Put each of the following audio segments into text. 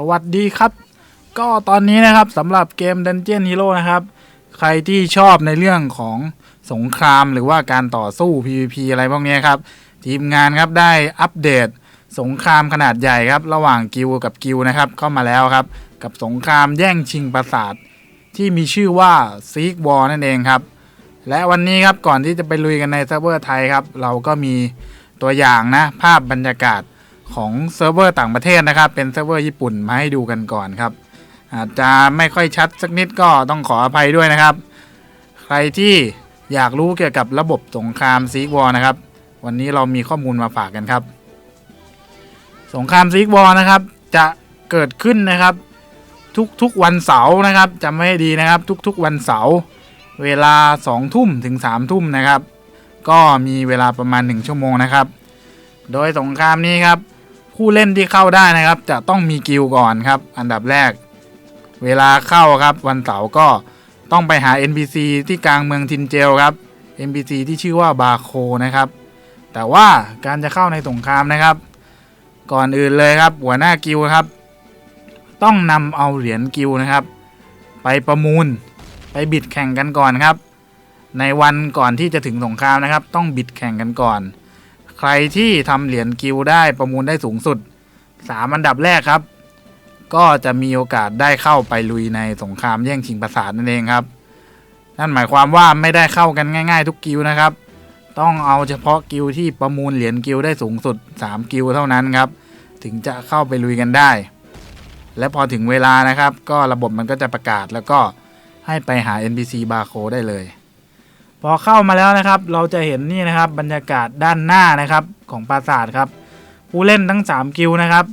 สวัสดีครับ ก็ตอนนี้นะครับสำหรับเกม Dungeon Hero นะครับ ใครที่ชอบในเรื่องของสงครามหรือว่าการต่อสู้ PVP อะไรพวกนี้ครับ ทีมงานครับได้อัปเดตสงครามขนาดใหญ่ครับ ระหว่างกิลด์กับกิลด์นะครับเข้ามาแล้วครับ กับสงครามแย่งชิงปราสาทที่มีชื่อว่า Seek War นั่นเองครับ และวันนี้ครับก่อนที่จะไปลุยกันในเซิร์ฟเวอร์ไทยครับ เราก็มีตัวอย่างนะภาพบรรยากาศ ของเซิร์ฟเวอร์ต่างประเทศนะครับ เป็นเซิร์ฟเวอร์ญี่ปุ่นมาให้ดูกันก่อนครับ อาจจะไม่ค่อยชัดสักนิดก็ต้องขออภัยด้วยนะครับ ใครที่อยากรู้เกี่ยวกับระบบสงครามซีกวอร์นะครับ วันนี้เรามีข้อมูลมาฝากกันครับ สงครามซีกวอร์นะครับ จะเกิดขึ้นนะครับ ทุกๆวันเสาร์นะครับจำไว้ให้ดีนะครับ ทุกๆวันเสาร์เวลา2ทุ่มถึง3ทุ่มนะครับ ก็มีเวลาประมาณ 1 ชั่วโมงนะครับ โดยสงครามนี้ครับ ผู้เล่นที่เข้าได้นะครับ จะต้องมีกิลก่อนครับ อันดับแรก เวลาเข้าครับ วันเสาร์ก็ต้องไปหา NPC ที่กลางเมืองทินเจลครับ NPC ที่ชื่อว่าบาโคนะครับ แต่ว่าการจะเข้าในสงครามนะครับ ก่อนอื่นเลยครับ หัวหน้ากิลครับ ต้องนำเอาเหรียญกิลนะครับ ไปประมูลไปบิดแข่งกันก่อนครับ ในวันก่อนที่จะถึงสงครามนะครับ ต้องบิดแข่งกันก่อน ใครที่ทำเหรียญกิลได้ประมูลได้สูงสุด 3 อันดับแรกครับ ก็จะมีโอกาสได้เข้าไปลุยในสงครามแย่งชิงปราสาทนั่นเองครับ นั่นหมายความว่าไม่ได้เข้ากันง่าย ๆ ทุกกิลนะครับ ต้องเอาเฉพาะกิลที่ประมูลเหรียญกิลได้สูงสุด 3 กิลเท่านั้นครับ ถึงจะเข้าไปลุยกันได้ และพอถึงเวลานะครับ ก็ระบบมันก็จะประกาศแล้วก็ให้ไปหา NPC บาร์โคได้เลย พอเข้ามาแล้วนะครับ เราจะเห็นนี่นะครับบรรยากาศด้านหน้านะครับของปราสาทครับ ผู้เล่นทั้ง 3 กิลนะครับ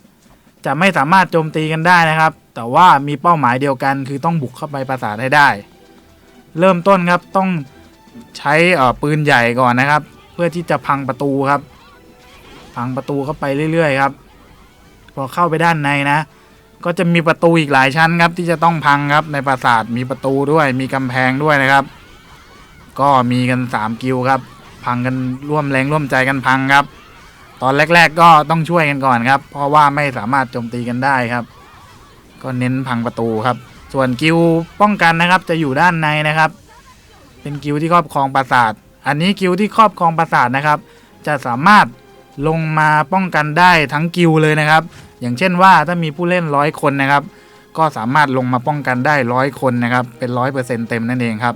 จะไม่สามารถโจมตีกันได้นะครับ แต่ว่ามีเป้าหมายเดียวกัน คือต้องบุกเข้าไปปราสาทให้ได้ เริ่มต้นครับต้องใช้อ่อปืนใหญ่ก่อนนะครับ เพื่อที่จะพังประตูครับ พังประตูเข้าไปเรื่อยๆครับ พอเข้าไปด้านในนะ ก็จะมีประตูอีกหลายชั้นครับ ที่จะต้องพังครับในปราสาทมีประตูด้วย มีกำแพงด้วยนะครับ ก็มีกัน 3 กิลครับ พังกันร่วมแรงร่วมใจกันพังครับ ตอนแรก ๆ ก็ต้องช่วยกันก่อนครับ เพราะว่าไม่สามารถโจมตีกันได้ครับ ก็เน้นพังประตูครับ ส่วนกิลด์ป้องกันนะครับ จะอยู่ด้านในนะครับ เป็นกิลด์ที่ครอบครองปราสาท อันนี้กิลด์ที่ครอบครองปราสาทนะครับ จะสามารถลงมาป้องกันได้ทั้งกิลด์เลยนะครับ อย่างเช่นว่าถ้ามีผู้เล่นร้อยคนนะครับ ก็สามารถลงมาป้องกันได้ร้อยคนนะครับ เป็นร้อยเปอร์เซ็นต์เต็มนั่นเองครับ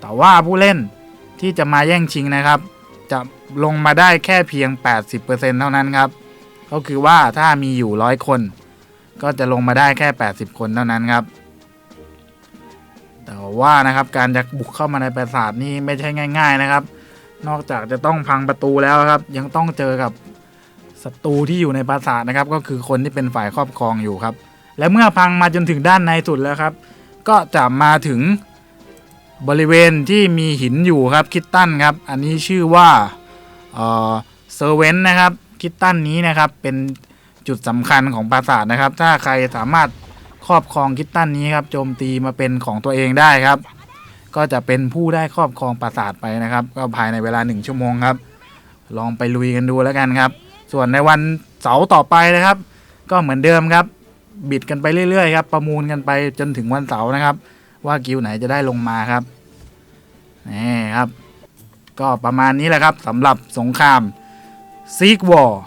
แต่ว่าผู้เล่นที่จะมาแย่งชิงนะครับ จะลงมาได้แค่เพียง 80%เท่านั้นครับ ก็คือว่าถ้ามีอยู่ร้อยคน ก็จะลงมาได้แค่ 80 คนเท่านั้นครับ แต่ว่านะครับการจะบุกเข้ามาในปราสาทนี่ไม่ใช่ง่าย ๆนะครับ นอกจากจะต้องพังประตูแล้วครับ ยังต้องเจอกับศัตรูที่อยู่ในปราสาทนะครับ ก็คือคนที่เป็นฝ่ายครอบครองอยู่ครับ และเมื่อพังมาจนถึงด้านในสุดแล้วครับ ก็จะมาถึง บริเวณที่มีหินอยู่ครับคิตตันครับ อันนี้ชื่อว่าเซอร์เวนนะครับคิตตันนี้นะครับเป็นจุดสำคัญของปราสาทนะครับ ถ้าใครสามารถครอบครองคิตตันนี้ครับโจมตีมาเป็นของตัวเองได้ครับ ก็จะเป็นผู้ได้ครอบครองปราสาทไปนะครับ ก็ภายในเวลาหนึ่งชั่วโมงครับ ลองไปลุยกันดูแล้วกันครับ ส่วนในวันเสาร์ต่อไปนะครับ ก็เหมือนเดิมครับ บิดกันไปเรื่อยๆครับประมูลกันไปจนถึงวันเสาร์นะครับ ว่ากิวไหนจะได้ลงมาครับนี่ครับ ก็ประมาณนี้แหละครับสำหรับสงครามซีกวอร์